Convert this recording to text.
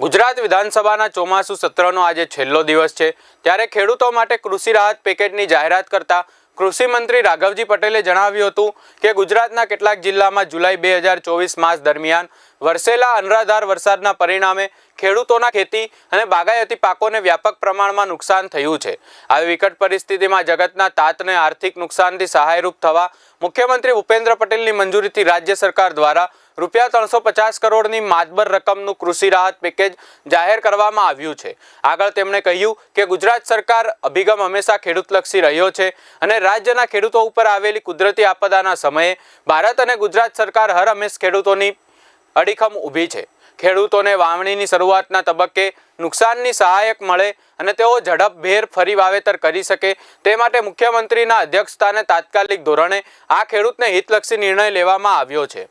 ગુજરાત વિધાનસભાના ચોમાસુ સત્રનો આજે છેલ્લો દિવસ છે. ત્યારે ખેડૂતો માટે કૃષિ રાહત પેકેજની જાહેરાત કરતા કૃષિ મંત્રી રાઘવજી પટેલે જણાવ્યું હતું કે ગુજરાતના કેટલાક જિલ્લામાં જુલાઈ બે હજાર ચોવીસ માસ દરમિયાન વરસેલા અનરાધાર વરસાદના પરિણામે ખેડૂતોના ખેતી અને બાગાયતી પાકોને વ્યાપક પ્રમાણમાં નુકસાન થયું છે. આવી વિકટ પરિસ્થિતિમાં જગતના તાતને આર્થિક નુકસાનથી સહાયરૂપ થવા મુખ્યમંત્રી ભૂપેન્દ્ર પટેલની મંજૂરીથી રાજ્ય સરકાર દ્વારા રૂપિયા ત્રણસો પચાસ કરોડની માતબર રકમનું કૃષિ રાહત પેકેજ જાહેર કરવામાં આવ્યું છે. આગળ તેમણે કહ્યું કે ગુજરાત સરકાર અભિગમ હંમેશા ખેડૂતલક્ષી રહ્યો છે અને રાજ્યના ખેડૂતો ઉપર આવેલી કુદરતી આપદાના સમયે ભારત અને ગુજરાત સરકાર હર હંમેશ ખેડૂતોની અડીખમ ઊભી છે. ખેડૂતોને વાવણીની શરૂઆતના તબક્કે નુકસાનની સહાયક મળે અને તેઓ ઝડપભેર ફરી વાવેતર કરી શકે તે માટે મુખ્યમંત્રીના અધ્યક્ષતાને તાત્કાલિક ધોરણે આ ખેડૂતને હિતલક્ષી નિર્ણય લેવામાં આવ્યો છે.